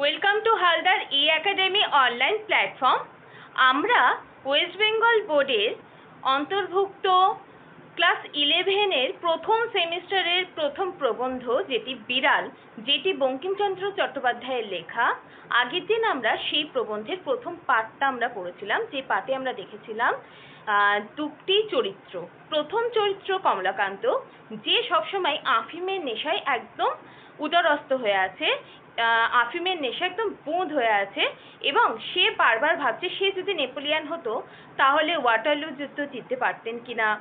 Welcome to Haldar E academy online platform আমরা West Bengal বোর্ডের অন্তর্ভুক্ত ক্লাস ইলেভেনের প্রথম সেমিস্টারের প্রথম প্রবন্ধ, যেটি বিড়াল, যেটি বঙ্কিমচন্দ্র চট্টোপাধ্যায়ের লেখা। আগের দিন আমরা সেই প্রবন্ধের প্রথম পাঠটা আমরা পড়েছিলাম, যে পাঠে আমরা দেখেছিলাম দুটি চরিত্র। প্রথম চরিত্র কমলাকান্ত, যে সবসময় আফিমের নেশায় একদম উদরস্ত হয়ে আছে আফিমের নেশা একদম বুঁদ হয়ে আছে এবং সে বারবার ভাবছে সে যদি নেপোলিয়ান হতো তাহলে ওয়াটারলু যুদ্ধ জিততে পারতেন কিনা।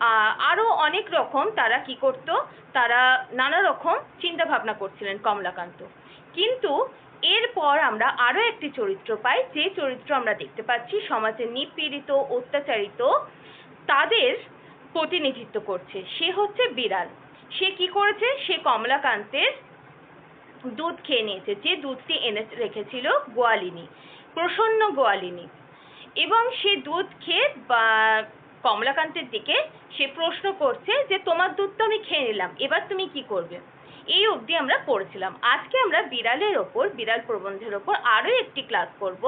আহ, আরও অনেক রকম তারা কি করত তারা নানা রকম চিন্তা ভাবনা করছিলেন কমলাকান্ত। কিন্তু এরপর আমরা আরও একটি চরিত্র পাই যে চরিত্র আমরা দেখতে পাচ্ছি সমাজে নিপীড়িত অত্যাচারিত তাদের প্রতিনিধিত্ব করছে। সে হচ্ছে বিড়াল। সে কি করেছে? সে কমলাকান্তের দুধ খেয়ে নিয়েছে, যে দুধটি এনে রেখেছিল গোয়ালিনী, প্রসন্ন গোয়ালিনী। এবং সে দুধ খেয়ে বা কমলাকান্তের দিকে সে প্রশ্ন করছে যে, তোমার দুধ তো আমি খেয়ে নিলাম, এবার তুমি কি করবে? এই অবধি আমরা পড়েছিলাম। আজকে আমরা বিড়ালের ওপর, বিড়াল প্রবন্ধের ওপর আরও একটি ক্লাস করব।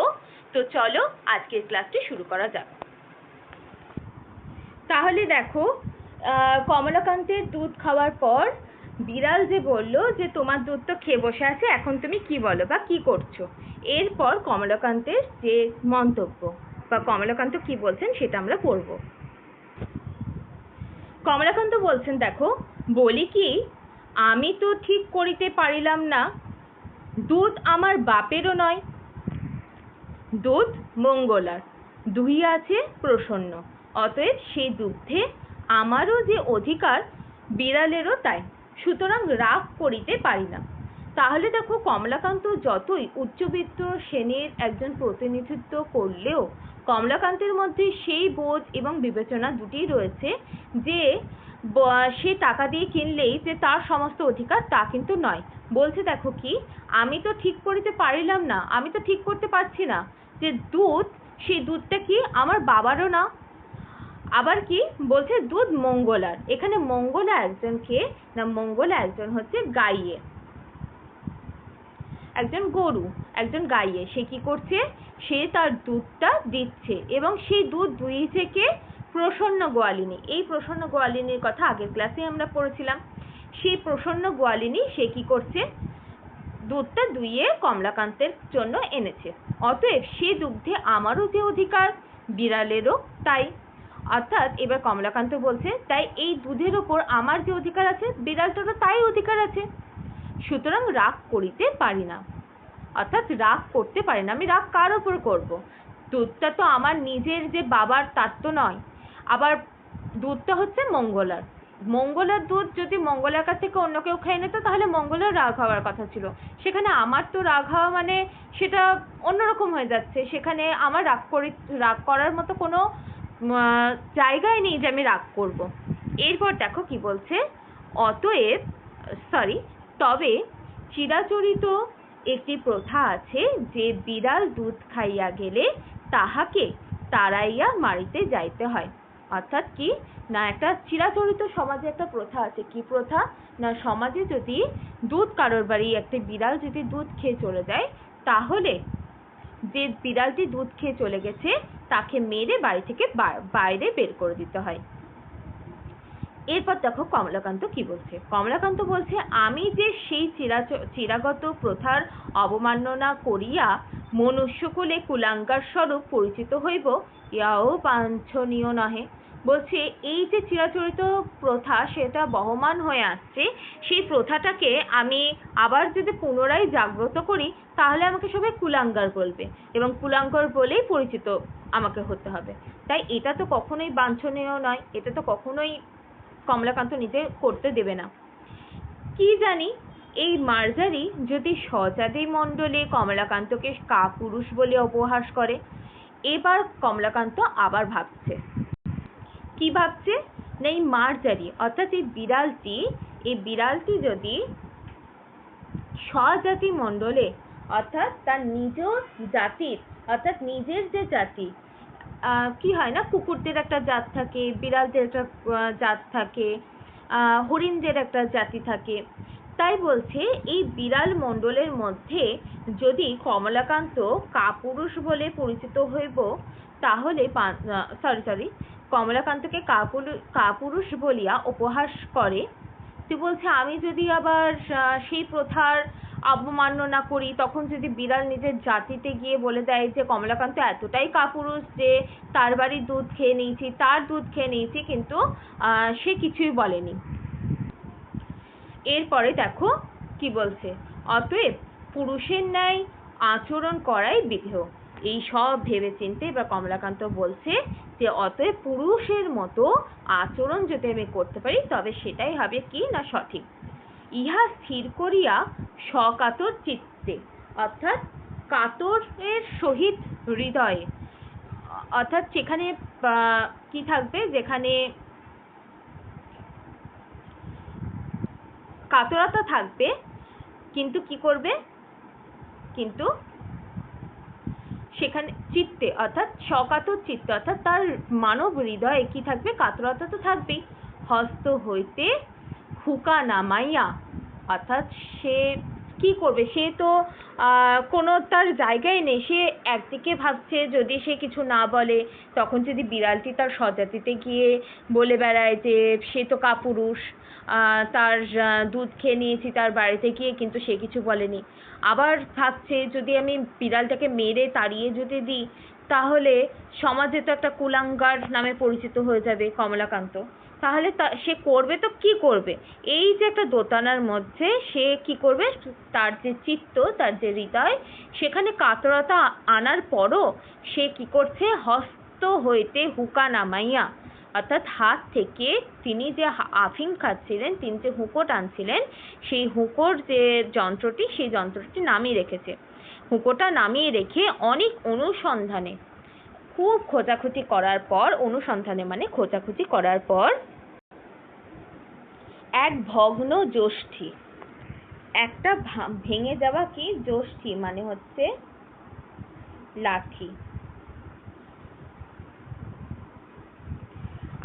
তো চলো, আজকের ক্লাসটি শুরু করা যাক। তাহলে দেখো কমলাকান্তের দুধ খাওয়ার পর বিড়াল যে বলল যে তোমার দুধ তো খেয়ে বসে আছে, এখন তুমি কি বলো বা কি করছ? এরপর কমলাকান্তের যে মন্তব্য বা কমলাকান্ত কি বলছেন সেটা আমরা পড়ব। কমলাকান্ত বলছেন, দেখো, বলি কি, আমি তো ঠিক করিতে পারিলাম না, দুধ আমার বাপেরও নয়, দুধ মঙ্গলার, দুই আছে প্রসন্ন, অতএব সেই দুগ্ধে আমারও যে অধিকার, বিড়ালেরও তাই। সুতরাং রাগ করিতে পারি না। তাহলে দেখো কমলাকান্ত যতই উচ্চবিত্ত শ্রেণির একজন প্রতিনিধিত্ব করলেও কমলাকান্তের মধ্যে সেই বোধ এবং বিবেচনা দুটিই রয়েছে যে সে টাকা দিয়ে কিনলেই যে তার সমস্ত অধিকার তা কিন্তু নয়। বলছে দেখো কি, আমি তো ঠিক করিতে পারিলাম না, আমি তো ঠিক করতে পারছি না। যে দুধ সেই দুধটা কি আমার বাবারও না? আবার কি? বলছে দুধ মঙ্গলার। এখানে মঙ্গলা একজনকে না, মঙ্গলা একজন হচ্ছে গাইয়ে। একজন গরু, একজন গাইয়ে। সে কি করছে? সে তার দুধটা দিচ্ছে এবং সেই দুধ দুইছে কে প্রসন্ন গোয়ালিনী। এই প্রসন্ন গোয়ালিনীর কথা আগের ক্লাসে আমরা পড়েছিলাম। সেই প্রসন্ন গোয়ালিনী সে কি করছে? দুধটা দুইয়ে কমলাকান্তের জন্য এনেছে। অতএব সে দুগ্ধে আমারও যে অধিকার, বিড়ালেরও তাই। অর্থাৎ এবার কমলাকান্ত বলছে, তাই এই দুধের ওপর আমার যে অধিকার আছে বিড়ালটারও তাই অধিকার আছে। সুতরাং রাগ করিতে পারি না। অর্থাৎ রাগ করতে পারি না। আমি রাগ কার ওপর করব? দুধটা তো আমার নিজের যে বাবার, তার তো নয়। আবার দুধটা হচ্ছে মঙ্গলার। মঙ্গলার দুধ যদি মঙ্গলার কাছ থেকে অন্য কেউ খেয়ে নিত, তাহলে মঙ্গলার রাগ হওয়ার কথা ছিল। সেখানে আমার তো রাগ হওয়া মানে সেটা অন্যরকম হয়ে যাচ্ছে। সেখানে আমার রাগ করি, রাগ করার মতো কোনো জায়গায় নেই যে আমি রাগ করব। এরপর দেখো কি বলছে, অতএব সরি তবে চিরাচরিত একটি প্রথা আছে যে বিড়াল দুধ খাইয়া গেলে তাহাকে তাড়াইয়া মারিতে যাইতে হয়। অর্থাৎ কি? না, একটা চিরাচরিত সমাজে একটা প্রথা আছে। কি প্রথা? না, সমাজে যদি দুধ, কারোর বাড়ি একটা বিড়াল যদি দুধ খেয়ে চলে যায়, তাহলে যে বিড়ালটি দুধ খেয়ে চলে গেছে, তাকে মেরে বাড়ি থেকে বাইরে বের করে দিতে হয়। এরপর দেখো কমলাকান্ত কি বলছে? কমলাকান্ত বলছে, আমি যে সেই চিরাগত প্রথার অবমাননা করিয়া মনুষ্যকুলে কুলাঙ্গার স্বরূপ পরিচিত হইব ইহাও বাঞ্ছনীয় নহে। বলছে, এই যে চিরাচরিত প্রথা সেটা বহমান হয়ে আসছে, সেই প্রথাটাকে আমি আবার যদি পুনরায় জাগ্রত করি, তাহলে আমাকে সবাই কুলাঙ্গার বলবে এবং কুলাঙ্গার বলেই পরিচিত আমাকে হতে হবে। তাই এটা তো কখনোই বাঞ্ছনীয় নয়, এটা তো কখনোই কমলাকান্ত নিজে করতে দেবে না। কি জানি, এই মার্জারি যদি সজাদি মণ্ডলে কমলাকান্তকে কাপুরুষ বলে উপহাস করে, এবার কমলাকান্ত আবার ভাবছে। কি ভাবছে? না এই মার্জারি অর্থাৎ এই বিড়ালটি এই বিড়ালটি যদি স্বজাতি মণ্ডলে, অর্থাৎ তার নিজ জাতির, অর্থাৎ নিজের যে জাতি কি হয় না, কুকুরদের একটা জাত থাকে, বিড়ালদের একটা জাত থাকে হরিণদের একটা জাতি থাকে। তাই বলছে, এই বিড়াল মণ্ডলের মধ্যে যদি কমলাকান্ত কাপুরুষ বলে পরিচিত হইব, তাহলে সরি সরি কমলাকান্তকে কাপুরু, কাপুরুষ বলিয়া উপহাস করে। তুই বলছে, আমি যদি আবার সেই প্রথার অবমাননা করি, তখন যদি বিড়াল নিজের জাতিতে গিয়ে বলে দেয় যে, কমলাকান্ত এতটাই কাপুরুষ যে, তার বাড়ির দুধ খেয়ে নিয়েছি, তার দুধ খেয়ে নিয়েছি, কিন্তু সে কিছুই বলেনি। এরপরে দেখো কি বলছে, অতএব পুরুষের ন্যায় আচরণ করাই বিধেয়। এই সব ভেবেচিন্তে এবার কমলাকান্ত বলছে যে অতএব পুরুষের মতো আচরণ যদি আমি করতে পারি, তবে সেটাই হবে কি না সঠিক? ইহা স্থির করিয়া সকাতর চিত্তে, অর্থাৎ কাতরের সহিত হৃদয়ে, অর্থাৎ সেখানে কি থাকবে? যেখানে কাতরতা থাকবে, কিন্তু কি করবে? কিন্তু সেখানে চিত্তে, অর্থাৎ সকাতর চিত্তে, অর্থাৎ তার মানব হৃদয়ে কি থাকবে? কাতরতা তো থাকবেই। হস্ত হইতে হুকা নামাইয়া, অর্থাৎ সে কি করবে? সে তো কোনো তার জায়গায় নেই। সে একদিকে ভাবছে যদি সে কিছু না বলে, তখন যদি বিড়ালটি তার স্বজাতিতে গিয়ে বলে বেড়ায় যে সে তো কাপুরুষ তার দুধ খেয়ে নিয়েছি তার বাড়িতে গিয়ে কিন্তু সে কিছু বলেনি। আবার ভাবছে যদি আমি বিড়ালটাকে মেরে তাড়িয়ে যদি দিই, তাহলে সমাজে তো একটা কুলাঙ্গার নামে পরিচিত হয়ে যাবে কমলাকান্ত। তাহলে সে করবে তো কি করবে? এই যে একটা দোতানার মধ্যে সে কি করবে? তার যে চিত্ত, তার যে হৃদয়, সেখানে কাতরতা আনার পরও সে কি করছে? হস্ত হইতে হুকা নামাইয়া, অর্থাৎ হাত থেকে তিনি যে হা- আফিং খাচ্ছিলেন, তিনি যে হুঁকো টানছিলেন সেই হুঁকোর যে যন্ত্রটি, সেই যন্ত্রটি নামিয়ে রেখেছে। হুঁকোটা নামিয়ে রেখে অনেক অনুসন্ধানে, খুব খোঁজাখুঁজি করার পর, অনুসন্ধানে মানে খোঁজাখুঁজি করার পর এক ভগ্ন যষ্ঠি একটা ভেঙে যাওয়া কি যষ্ঠি মানে হচ্ছে লাঠি।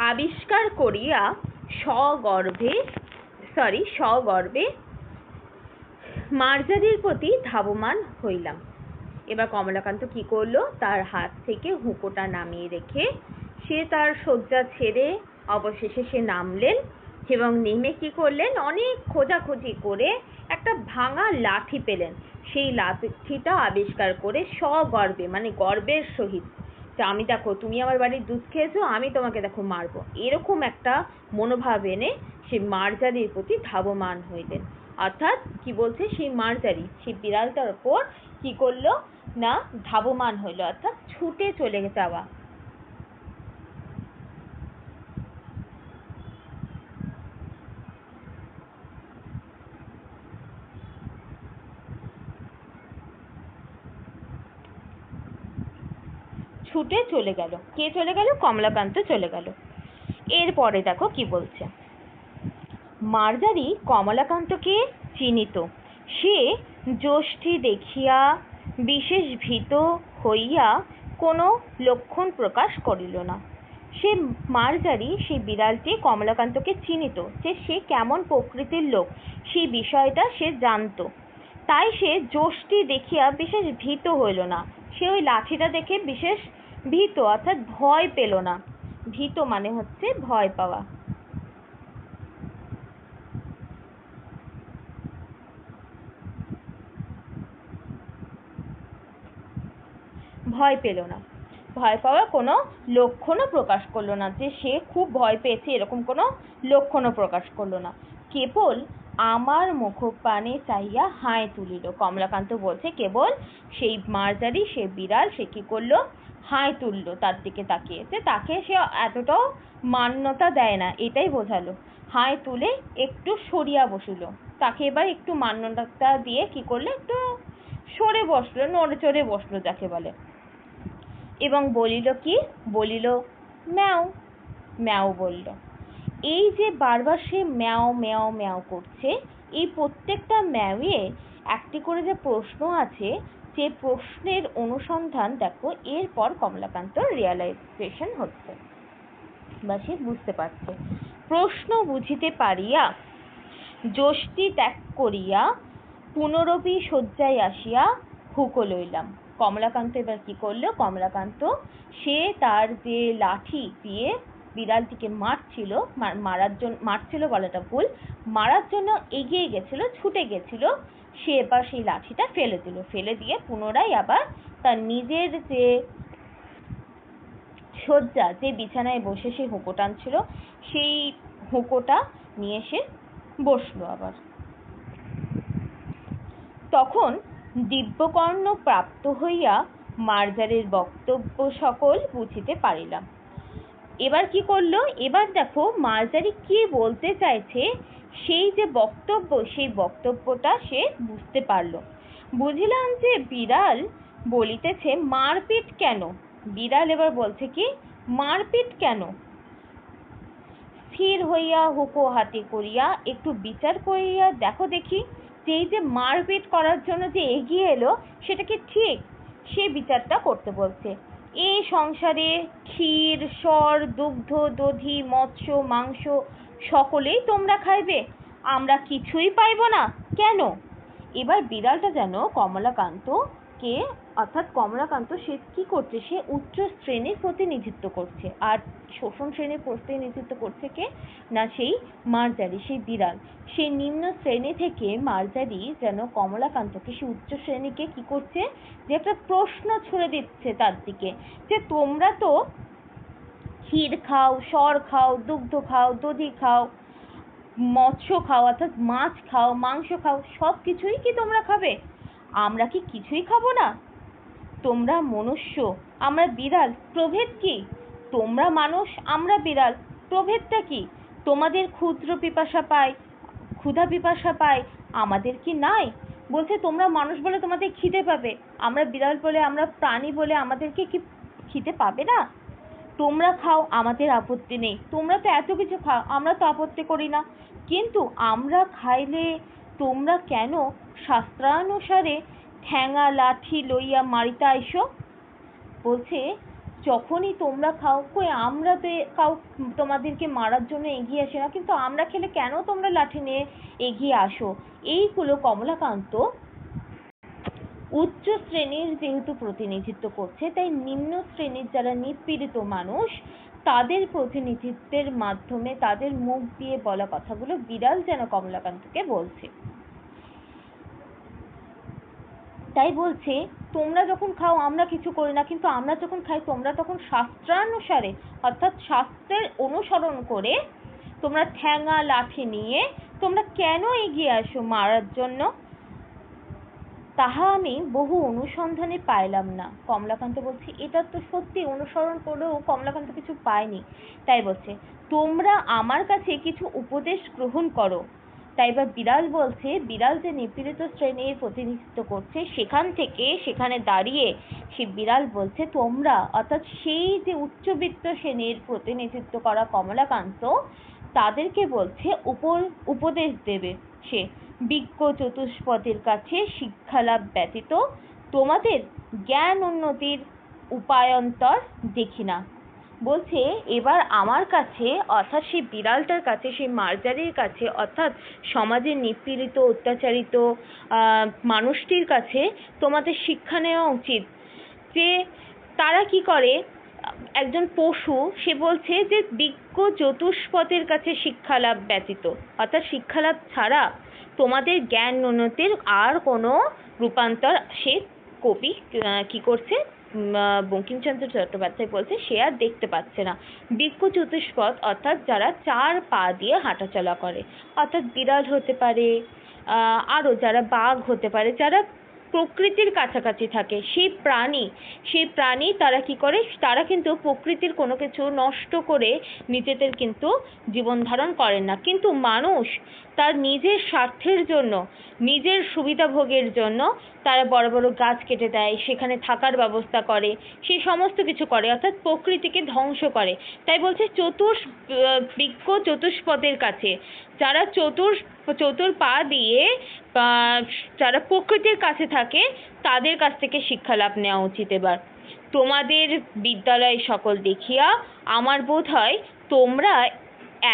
আবিষ্কার করিয়া সগর্ভে সরি সগর্বে মার্জারির প্রতি ধাবমান হইলাম। এবার কমলাকান্ত কি করল? তার হাত থেকে হুঁকোটা নামিয়ে রেখে সে তার শয্যা ছেড়ে অবশেষে সে নামলেন এবং নেমে কি করলেন? অনেক খোঁজাখুঁজি করে একটা ভাঙা লাঠি পেলেন। সেই লাঠিটা আবিষ্কার করে সগর্বে মানে গর্বের সহিত, যে আমি দেখো, তুমি আমার বাড়ির দুধ খেয়েছো, আমি তোমাকে দেখো মারবো। এরকম একটা মনোভাব এনে সে মার্জারির প্রতি ধাবমান হইলেন। অর্থাৎ কি বলছে? সেই মার্জারি, সেই বিড়ালটার ওপর কি করল? না, ধাবমান হইল, অর্থাৎ ছুটে চলে যাওয়া। ছুটে চলে গেল। কে চলে গেল? কমলাকান্ত চলে গেল। এরপরে দেখো কি বলছে। মার্জারি কমলাকান্তকে চিনিত। সে যষ্ঠি দেখিয়া বিশেষ ভীত হইয়া কোনো লক্ষণ প্রকাশ করিল না। সে মার্জারি সেই বিড়ালটি কমলাকান্তকে চিনিত যে সে কেমন প্রকৃতির লোক, সেই বিষয়টা সে জানতো। তাই সে যষ্টি দেখিয়া বিশেষ ভীত হইল না। সে ওই লাঠিটা দেখে বিশেষ ভীত, অর্থাৎ ভয় পেল না। ভীত মানে হচ্ছে ভয় পাওয়া। ভয় পেল না। ভয় পাওয়ার কোনো লক্ষণও প্রকাশ করল না যে সে খুব ভয় পেয়েছে, এরকম কোনো লক্ষণও প্রকাশ করল না। কেবল আমার মুখপানে চাইয়া হায় তুলিল। কমলাকান্ত বলছে, কেবল সেই মার্জারি, সে বিড়াল, সে কি করল? হায় তুললো তার দিকে তাকিয়েছে তাকে সে এতটাও মান্যতা দেয় না, এটাই বোঝালো। হাই তুলে একটু সরিয়া বসিল। তাকে এবার একটু মান্যতা দিয়ে কি করল? একটু সরে বসল, নড়ে চড়ে বসল যাকে বলে। এবং বলিল কি? বলিল, ম্যাও। ম্যাও বলল। এই যে বারবার সে ম্যাও ম্যাও ম্যাও করছে, এই প্রত্যেকটা ম্যাওয়ে একটি করে যে প্রশ্ন আছে যে প্রশ্নের অনুসন্ধান দেখো, এরপর কমলাকান্ত রিয়ালাইজেশন হচ্ছে। বা সে বুঝতে পারছে। প্রশ্ন বুঝিতে পারিয়া, যষ্টি ত্যাগ করিয়া পুনরপি শয্যায় আসিয়া হুকো লইলাম। কমলাকান্ত এবার কি করল? কমলাকান্ত সে তার যে লাঠি দিয়ে বিড়ালটিকে মারছিল মারার জন্য মারছিল বলাটা ভুল, মারার জন্য এগিয়ে গেছিল, ছুটে গেছিল, সে এবার সেই লাঠিটা ফেলে দিল। ফেলে দিয়ে পুনরায় আবার তার নিজের যে শয্যা, যে বিছানায় বসে সে হুঁকো টানছিল, সেই হুঁকোটা নিয়ে এসে বসল আবার। তখন দিব্যকর্ণ প্রাপ্ত হইয়া মার্জারের বক্তব্য সকল বুঝিতে পারিলাম। এবার কি করল? এবার দেখো মার্জারি কি বলতে চাইছে? সেই যে বক্তব্য, সেই বক্তব্যটা সে বুঝতে পারল। বুঝিলাম যে বিড়াল বলিতেছে, মারপিট কেন? বিড়াল এবার বলছে কি, মারপিট কেন? স্থির হইয়া হুকো হাতে করিয়া একটু বিচার করিয়া দেখো দেখি যে যে মারপিট করার জন্য যে এগিয়ে এলো, সেটা কি ঠিক? সে বিচারটা করতে বলছে। এই সংসারে ক্ষীর, স্বর, দুগ্ধ, দধি, মৎস্য, মাংস সকলেই তোমরা খাইবে। আমরা কিছুই পাইব না। কেন? এবার বিড়ালটা যেন কমলাকান্ত কে অর্থাৎ কমলাকান্ত সে কি করছে? সে উচ্চ শ্রেণির প্রতিনিধিত্ব করছে। আর শোষণ শ্রেণির প্রতিনিধিত্ব করছে কে? না, সেই মার্জারি, সেই বিড়াল। সেই নিম্ন শ্রেণি থেকে মার্জারি যেন কমলাকান্তকে সেই উচ্চ শ্রেণীকে কি করছে? যে একটা প্রশ্ন ছুড়ে দিচ্ছে তার দিকে। যে তোমরা তো ক্ষীর খাও, সর খাও, দুগ্ধ খাও, দধি খাও, মৎস্য খাও, অর্থাৎ মাছ খাও, মাংস খাও সব কিছুই কি তোমরা খাবে? আমরা কি কিছুই খাব না? তোমরা মনুষ্য, আমরা বিড়াল, প্রভেদ কি? তোমরা মানুষ, আমরা বিড়াল, প্রভেদটা কি? তোমাদের ক্ষুদ্র পিপাসা পায় ক্ষুধা পিপাসা পায় আমাদের কি নাই? বলছে, তোমরা মানুষ বলে তোমাদের খিদে পাবে, আমরা বিড়াল বলে, আমরা প্রাণী বলে আমাদেরকে কি খিদে পাবে না? তোমরা খাও, আমাদের আপত্তি নেই। তোমরা তো এত কিছু খাও, আমরা তো আপত্তি করি না। কিন্তু আমরা খাইলে তোমরা কেন? শাস্ত্রানুসারে ঠ্যাঙা লাঠি লইয়া মারিতে আইসো। বলছে, যখনই তোমরা খাও কই আমরা তো কাউ, তোমাদেরকে মারার জন্য এগিয়ে আসি না, কিন্তু আমরা খেলে কেন তোমরা লাঠি নিয়ে এগিয়ে আসো? এইগুলো কমলাকান্ত। উচ্চ শ্রেণির যেহেতু প্রতিনিধিত্ব করছে, তাই নিম্ন শ্রেণির যারা নিপীড়িত মানুষ, তাদের প্রতিনিধিত্বের মাধ্যমে তাদের মুখ দিয়ে বলা কথাগুলো বিড়াল যেন কমলাকান্তকে বলছে। তাই বলছে, তোমরা যখন খাও, আমরা কিছু করি না, কিন্তু আমরা যখন খাই, তোমরা তখন শাস্ত্রানুসারে, অর্থাৎ শাস্ত্রের অনুসরণ করে তোমরা ঠ্যাঙা, লাঠি নিয়ে তোমরা কেন এগিয়ে আসো মারার জন্য? তাহা আমি বহু অনুসন্ধানে পাইলাম না। কমলাকান্ত বলছে, এটা তো সত্যি, অনুসরণ করেও কমলাকান্ত কিছু পায়নি। তাই বলছে, তোমরা আমার কাছে কিছু উপদেশ গ্রহণ করো তাই এবার বিড়াল বলছে, বিড়াল যে নিপীড়িত শ্রেণির প্রতিনিধিত্ব করছে, সেখান থেকে সেখানে দাঁড়িয়ে সে বিড়াল বলছে, তোমরা অর্থাৎ সেই যে উচ্চবিত্ত শ্রেণির প্রতিনিধিত্ব করা কমলাকান্ত, তাদেরকে বলছে উপর, উপদেশ দেবে সে। বিজ্ঞ চতুষ্পদের কাছে শিক্ষালাভ ব্যতীত তোমাদের জ্ঞান উন্নতির উপায়ন্তর দেখি না। বলছে, এবার আমার কাছে, অর্থাৎ সেই বিড়ালটার কাছে, সেই মার্জারির কাছে, অর্থাৎ সমাজের নিপীড়িত, অত্যাচারিত মানুষটির কাছে তোমাদের শিক্ষা নেওয়া উচিত। যে তারা কি করে, একজন পশু, সে বলছে যে বিজ্ঞ চতুষ্পদের কাছে শিক্ষালাভ ব্যতীত। অর্থাৎ শিক্ষালাভ ছাড়া তোমাদের জ্ঞান উন্নতির আর কোনো রূপান্তর সে কবি কি করছে? বঙ্কিমচন্দ্র চট্টোপাধ্যায় বলছে সে আর দেখতে পাচ্ছে না। বৃক্ষ চতুষ্পদ অর্থাৎ যারা চার পা দিয়ে হাঁটাচলা করে অর্থাৎ বিড়াল হতে পারে আহ, আরও যারা বাঘ হতে পারে যারা প্রকৃতির কাছাকাছি থাকে। সেই প্রাণী সেই প্রাণী তারা কি করে? তারা কিন্তু প্রকৃতির কোনো কিছু নষ্ট করে নিজেদের কিন্তু জীবন ধারণ করেন না। কিন্তু মানুষ তার নিজের স্বার্থের জন্য, নিজের সুবিধা ভোগের জন্য তারা বড় বড় গাছ কেটে দেয়, সেখানে থাকার ব্যবস্থা করে, সেই সমস্ত কিছু করে, অর্থাৎ প্রকৃতিকে ধ্বংস করে। তাই বলছে চতুষ বৃক্ষ চতুষ্পদের কাছে। যারা চতুর চতুর পা দিয়ে যারা প্রকৃতির কাছে থাকে, তাদের কাছ থেকে শিক্ষা লাভ নেওয়া উচিত এবার। তোমাদের বিদ্যালয় সকল দেখিয়া আমার বোধ হয় তোমরা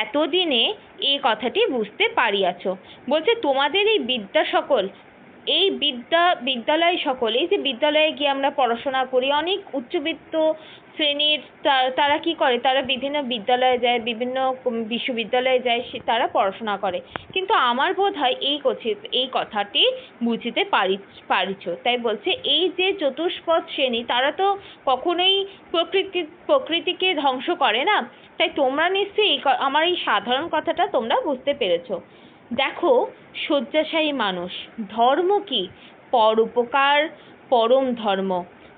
এতদিনে এ কথাটি বুঝতে পারিয়াছ। বলছে, তোমাদের এই বিদ্যা সকল এই বিদ্যা, বিদ্যালয় সকল এই যে বিদ্যালয়ে গিয়ে আমরা পড়াশোনা করি, অনেক উচ্চবিত্ত শ্রেণির তারা কি করে? তারা বিভিন্ন বিদ্যালয়ে যায়, বিভিন্ন বিশ্ববিদ্যালয়ে যায়, সে, তারা পড়াশোনা করে। কিন্তু আমার বোধ হয় এই এই কথাটি বুঝিতে পারি, পারিছ। তাই বলছে, এই যে চতুষ্পদ শ্রেণি, তারা তো কখনোই প্রকৃতি, প্রকৃতিকে ধ্বংস করে না। তাই তোমরা নিশ্চয়ই এই আমার এই সাধারণ কথাটা তোমরা বুঝতে পেরেছ। দেখো শয্যাশায়ী মানুষ। ধর্ম কি? পরোপকার পরম ধর্ম।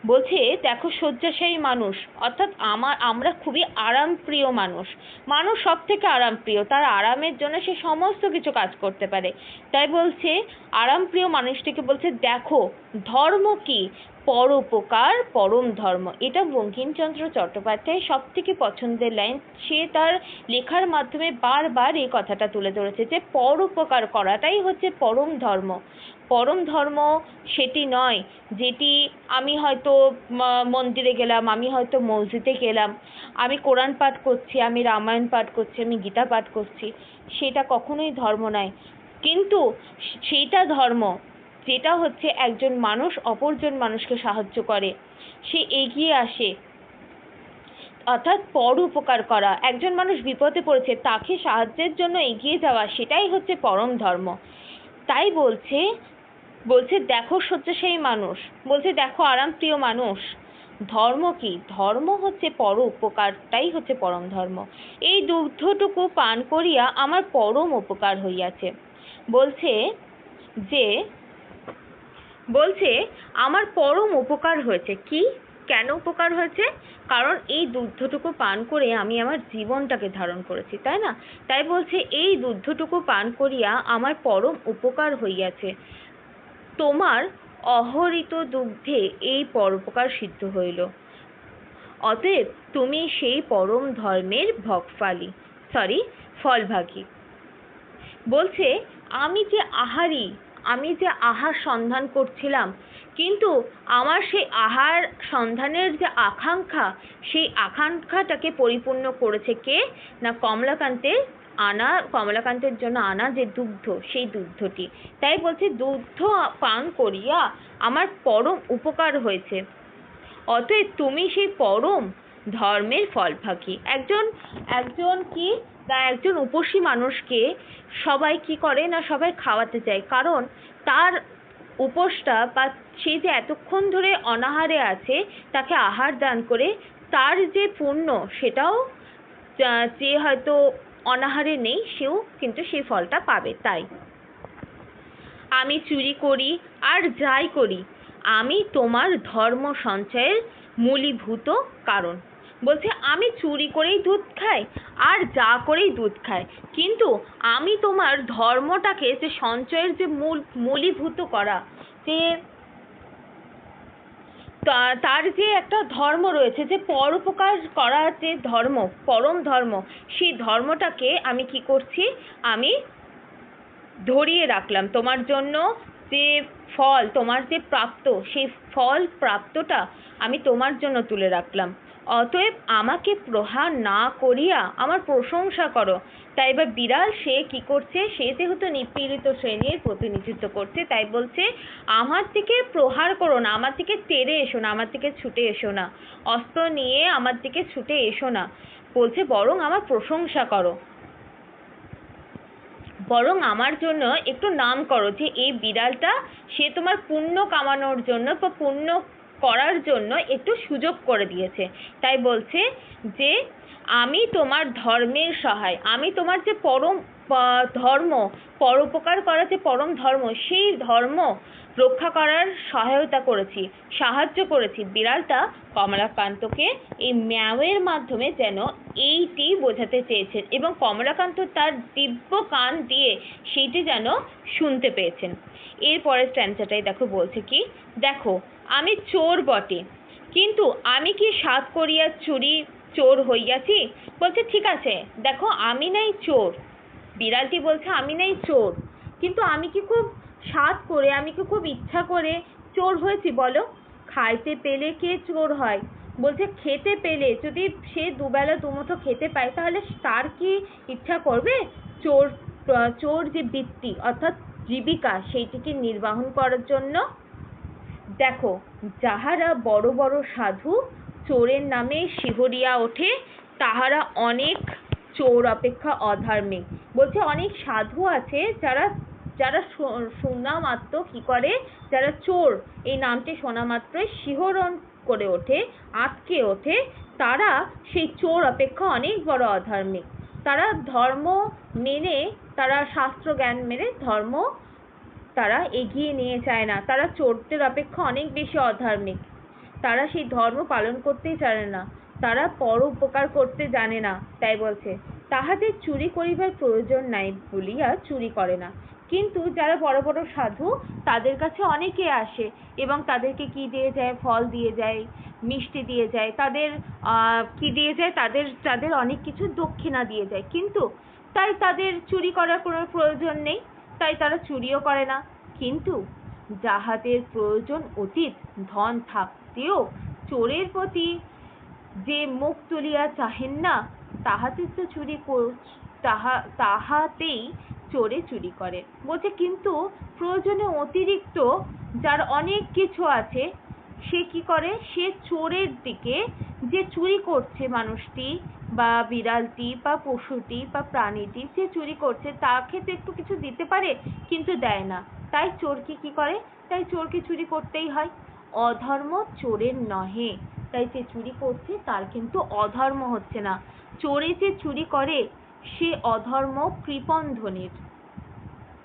বলছে, দেখো, শয্যাশায়ী মানুষ, অর্থাৎ আমার, আমরা খুবই আরামপ্রিয় মানুষ। মানুষ সব থেকে আরামপ্রিয়, তার আরামের জন্য সে সমস্ত কিছু কাজ করতে পারে। তাই বলছে, আরামপ্রিয় মানুষটিকে বলছে, দেখো, ধর্ম কি? পরোপকার, পরম ধর্ম। এটা বঙ্কিমচন্দ্র চট্টোপাধ্যায়ের সব থেকে পছন্দের লাইন। সে তার লেখার মাধ্যমে বারবার এই কথাটা তুলে ধরেছে যে, পরোপকার করাটাই হচ্ছে পরম ধর্ম। পরম ধর্ম সেটি নয়, যেটি আমি হয়তো মন্দিরে গেলাম, আমি হয়তো মসজিদে গেলাম, আমি কোরআন পাঠ করছি, আমি রামায়ণ পাঠ করছি, আমি গীতা পাঠ করছি, সেটা কখনোই ধর্ম নয়। কিন্তু সেইটা ধর্ম, যেটা হচ্ছে একজন মানুষ অপরজন মানুষকে সাহায্য করে, সে এগিয়ে আসে, অর্থাৎ পর উপকার করা। একজন মানুষ বিপদে পড়েছে, তাকে সাহায্যের জন্য এগিয়ে যাওয়া, সেটাই হচ্ছে পরম ধর্ম। তাই বলছে বলছে, দেখো শয্যাশায়ী মানুষ। বলছে, দেখো আরামপ্রিয় মানুষ। ধর্ম কি? ধর্ম হচ্ছে পর উপকারটাই হচ্ছে পরম ধর্ম। এই দুগ্ধটুকু পান করিয়া আমার পরম উপকার হইয়াছে। বলছে যে, বলছে, আমার পরম উপকার হয়েছে। কি? কেন উপকার হয়েছে? কারণ এই দুগ্ধটুকু পান করে আমি আমার জীবনটাকে ধারণ করেছি। তাই না? তাই বলছে, এই দুগ্ধটুকু পান করিয়া আমার পরম উপকার হইয়াছে। তোমার অহরিত দুগ্ধে এই পরোপকার সিদ্ধ হইল। অতএব তুমি সেই পরম ধর্মের ভগফালি সরি ফলভাগী। বলছে, আমি যে আহারি, আমি যে আহার সন্ধান করছিলাম, কিন্তু আমার সেই আহার সন্ধানের যে আকাঙ্ক্ষা, সেই আকাঙ্ক্ষাটাকে পরিপূর্ণ করেছে কে? না কমলাকান্তের আনা, কমলাকান্তের জন্য আনা যে দুগ্ধ, সেই দুগ্ধটি। তাই বলছে, দুগ্ধ পান করিয়া আমার পরম উপকার হয়েছে। অতএব তুমি সেই পরম ধর্মের ফলভাগী একজন একজন কি না একজন উপসী মানুষকে সবাই কি করে না সবাই খাওয়াতে চায়? কারণ তার উপোসটা বা সে যে এতক্ষণ ধরে অনাহারে আছে, তাকে আহার দান করে তার যে পুণ্য সেটাও যে হয়তো অনাহারে নেই, সেও কিন্তু সেই ফলটা পাবে, তাই। আমি চুরি করি আর যাই করি, আমি তোমার ধর্ম সঞ্চয়ের মূলীভূত কারণ। বলছে, আমি চুরি করেই দুধ খাই আর যা করেই দুধ খাই, কিন্তু আমি তোমার ধর্মটাকে যে সঞ্চয়ের যে মূল, মূলীভূত করা, যে তার যে একটা ধর্ম রয়েছে, যে পরোপকার করার যে ধর্ম, পরম ধর্ম, সেই ধর্মটাকে আমি কি করছি? আমি ধরিয়ে রাখলাম। তোমার জন্য যে ফল, তোমার যে প্রাপ্ত, সেই ফল প্রাপ্তটা আমি তোমার জন্য তুলে রাখলাম। অতএব আমাকে প্রহার না করিয়া আমার প্রশংসা করো। তাই এবার বিড়াল, সে কি করছে? সে যেহেতু নিপীড়িত শ্রেণির প্রতিনিধিত্ব করছে, তাই বলছে, আমার দিকে প্রহার করো না, আমার দিকে তেড়ে এসো না, আমার দিকে ছুটে এসো না, অস্ত্র নিয়ে আমার দিকে ছুটে এসো না। বলছে, বরং আমার প্রশংসা করো। বরং আমার জন্য একটু নাম করো যে, এই বিড়ালটা সে তোমার পুণ্য কামানোর জন্য বা পুণ্য করার জন্য একটু সুযোগ করে দিয়েছে। তাই বলছে যে, আমি তোমার ধর্মের সহায়। আমি তোমার যে পরম ধর্ম, পরোপকার করা যে পরম ধর্ম, সেই ধর্ম রক্ষা করার সহায়তা করেছি, সাহায্য করেছি। বিড়ালটা কমলাকান্তকে এই ম্যাওয়ের মাধ্যমে যেন এইটি বোঝাতে চেয়েছেন এবং কমলাকান্ত তার দিব্য কান দিয়ে সেইটি যেন শুনতে পেয়েছেন। এরপরের স্ট্যান্সাটাই দেখো বলছে কি, দেখো আমি চোর বটে। কিন্তু আমি কি সাত করিয়া চুরি চোর হইয়াছি? বলছে, ঠিক আছে, দেখো, আমি নাই চোর। বিড়ালটি বলছে, আমি নাই চোর। কিন্তু আমি কি খুব সাত করে, আমি কি খুব ইচ্ছা করে চোর হয়েছি, বলো? খাইতে পেলে কে চোর হয়? বলছে, খেতে পেলে, যদি সে দুবেলা দুমুঠো খেতে পায়, তাহলে তার কি ইচ্ছা করবে? চোর চোর যে বৃত্তি, অর্থাৎ জীবিকা, সেইটিকে নির্বাহন করার জন্য দেখো, যাহারা বড় বড় সাধু চোরের নামে শিহরিয়া ওঠে, তাহারা অনেক চোর অপেক্ষা অধার্মিক। বলছে অনেক সাধু আছে যারা যারা শোনা মাত্র কি করে? যারা চোর, এই নামটি শোনা মাত্রই শিহরণ করে ওঠে, আটকে ওঠে। তারা সেই চোর অপেক্ষা অনেক বড় অধার্মিক। তারা ধর্ম মেনে, তারা শাস্ত্র জ্ঞান মেনে ধর্ম তারা এগিয়ে নিয়ে চায় না। তারা চোরদের অপেক্ষা অনেক বেশি অধার্মিক। তারা সেই ধর্ম পালন করতেই জানে না। তারা পর উপকার করতে জানে না, তাই বলছে। তাহাদের চুরি করিবার প্রয়োজন নাই বলিয়া চুরি করে না। কিন্তু যারা বড় বড় সাধু, তাদের কাছে অনেকে আসে এবং তাদেরকে কি দিয়ে যায়? ফল দিয়ে যায়, মিষ্টি দিয়ে যায়, তাদের কি দিয়ে যায়? তাদের তাদের অনেক কিছু দক্ষিণা দিয়ে যায়। কিন্তু তাই তাদের চুরি করার কোনো প্রয়োজন নেই। তাই তারা চুরিও করে না। কিন্তু যাহাদের প্রয়োজন অতীত, ধন থাকতেও চোরের প্রতি যে মুখ তুলিয়া চাহেন না, তাহাতে তো চুরি তাহা, তাহাতেই চোরে চুরি করে। বলছে, কিন্তু প্রয়োজনে অতিরিক্ত যার অনেক কিছু আছে, সে কি করে? সে চোরের দিকে যে চুরি করছে মানুষটি বা বিড়ালটি বা পশুটি বা প্রাণীটি যে চুরি করছে তাকে তো একটু কিছু দিতে পারে কিন্তু দেয় না। তাই চোরকে কি করে? তাই চোরকে চুরি করতেই হয়। অধর্ম চোরের নহে। তাই যে চুরি করছে, তার কিন্তু অধর্ম হচ্ছে না। চোরে যে চুরি করে, সে অধর্ম কৃপণ ধনির।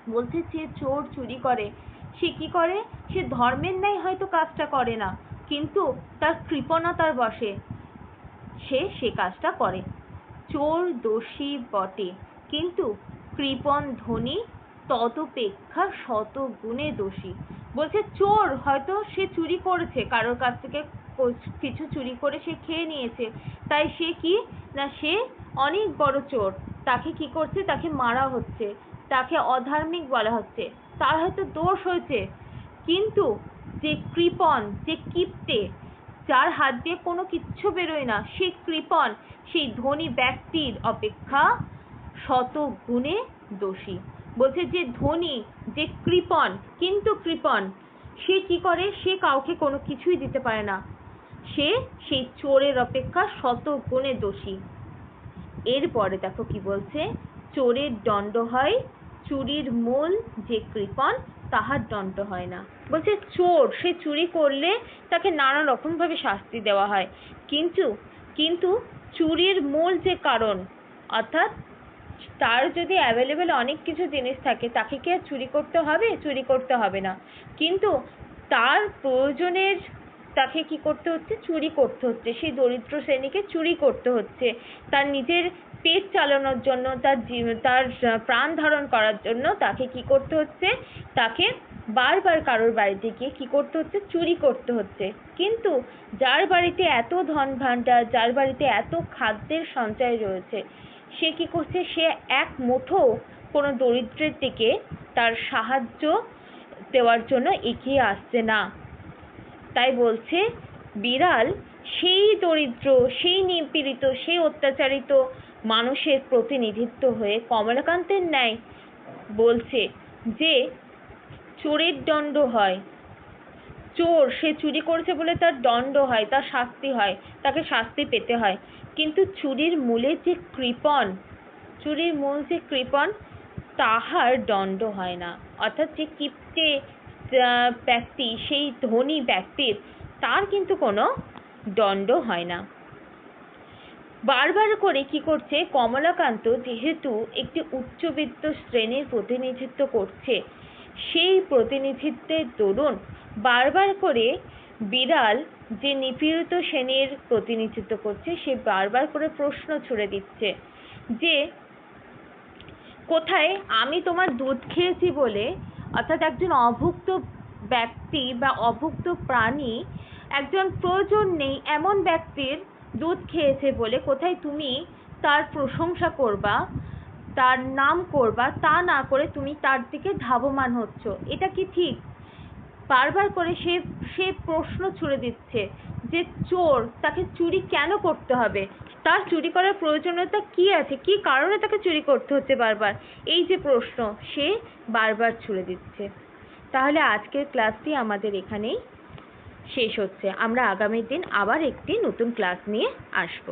বলছে যে চোর চুরি করে, সে কি করে? সে ধর্মের ন্যায় হয়তো কাজটা করে না। কিন্তু তার কৃপণতার বসে সে সে কাজটা করে। চোর দোষী বটে, কিন্তু কৃপণ ধনী তদপেক্ষা শত গুণে দোষী। বলছে, চোর, হয়তো সে চুরি করেছে, কারোর কাছ থেকে কিছু চুরি করে সে খেয়ে নিয়েছে। তাই সে কি? না, সে অনেক বড় চোর। তাকে কি করছে? তাকে মারা হচ্ছে। তাকে অধার্মিক বলা হচ্ছে। তার হয়তো দোষ হয়েছে। কিন্তু যে কৃপণ যে কিপ্টে, যার হাত দিয়ে কোনো কিচ্ছু বেরোয় না, সেই কৃপণ সেই ধনী ব্যক্তির অপেক্ষা শত গুণে দোষী। বলছে যে ধনী, যে কৃপণ কিন্তু কৃপণ সে কি করে? সে কাউকে কোনো কিছুই দিতে পারে না। সে সেই চোরের অপেক্ষা শত গুণে দোষী। এরপরে দেখো কি বলছে, চোরের দণ্ড হয় চুরির মূল যে কৃপণ তাহার দণ্ড হয় না। বলছে, চোর, সে চুরি করলে তাকে নানা রকম ভাবে শাস্তি দেওয়া হয়। কিন্তু কিন্তু চুরির মূল যে কারণ, অর্থাৎ তার যদি অ্যাভেলেবেল অনেক কিছু জিনিস থাকে, তাকে কি আর চুরি করতে হবে? চুরি করতে হবে না। কিন্তু তার প্রয়োজনের তাকে কি করতে হচ্ছে? চুরি করতে হচ্ছে। সেই দরিদ্র শ্রেণীকে চুরি করতে হচ্ছে। তার নিজের পেট চালানোর জন্য, তার তার প্রাণ ধারণ করার জন্য তাকে কি করতে হচ্ছে? তাকে বারবার কারোর বাড়িতে গিয়ে কি করতে হচ্ছে? চুরি করতে হচ্ছে। কিন্তু যার বাড়িতে এত ধন ভাণ্ডার, যার বাড়িতে এত খাদ্যের সঞ্চয় রয়েছে, সে কি করছে? সে এক মুঠো কোনো দরিদ্রের দিকে তার সাহায্য দেওয়ার জন্য এগিয়ে আসছে না। তাই বলছে, বিড়াল সেই দরিদ্র, সেই নিপীড়িত, সেই অত্যাচারিত মানুষের প্রতিনিধিত্ব হয়ে কমলাকান্তের ন্যায় বলছে যে, চোরের দণ্ড হয়। চোর, সে চুরি করেছে বলে তার দণ্ড হয়, তার শাস্তি হয়, তাকে শাস্তি পেতে হয়। কিন্তু চুরির মূলে যে কৃপণ, চুরির মূল যে কৃপণ, তাহার দণ্ড হয় না। অর্থাৎ যে কিপ্টে ব্যক্তি, সেই ধনী ব্যক্তির, তার কিন্তু কোনো দণ্ড হয় না। বারবার করে কি করছে, কমলাকান্ত যেহেতু একটি উচ্চবিত্ত শ্রেণির প্রতিনিধিত্ব করছে, সেই প্রতিনিধিত্বের দরুন বারবার করে বিড়াল যে নিপীড়িত শ্রেণির প্রতিনিধিত্ব করছে, সে বারবার করে প্রশ্ন ছুড়ে দিচ্ছে যে, কোথায় আমি তোমার দুধ খেয়েছি বলে? অর্থাৎ একজন অভুক্ত ব্যক্তি বা অভুক্ত প্রাণী একজন প্রয়োজন নেই এমন ব্যক্তির দুধ খেয়েছে বলে কোথায় তুমি তার প্রশংসা করবা, তার নাম করবা, তা না করে তুমি তার দিকে ধাবমান হচ্ছ। এটা কি ঠিক? বারবার করে সে সে প্রশ্ন ছুড়ে দিচ্ছে যে চোর, তাকে চুরি কেন করতে হবে? তার চুরি করার প্রয়োজনীয়তা কি আছে? কি কারণে তাকে চুরি করতে হচ্ছে বারবার? এই যে প্রশ্ন, সে বারবার ছুড়ে দিচ্ছে। তাহলে আজকের ক্লাসটি আমাদের এখানেই শেষ হচ্ছে। আমরা আগামী দিন আবার একটি নতুন ক্লাস নিয়ে আসব।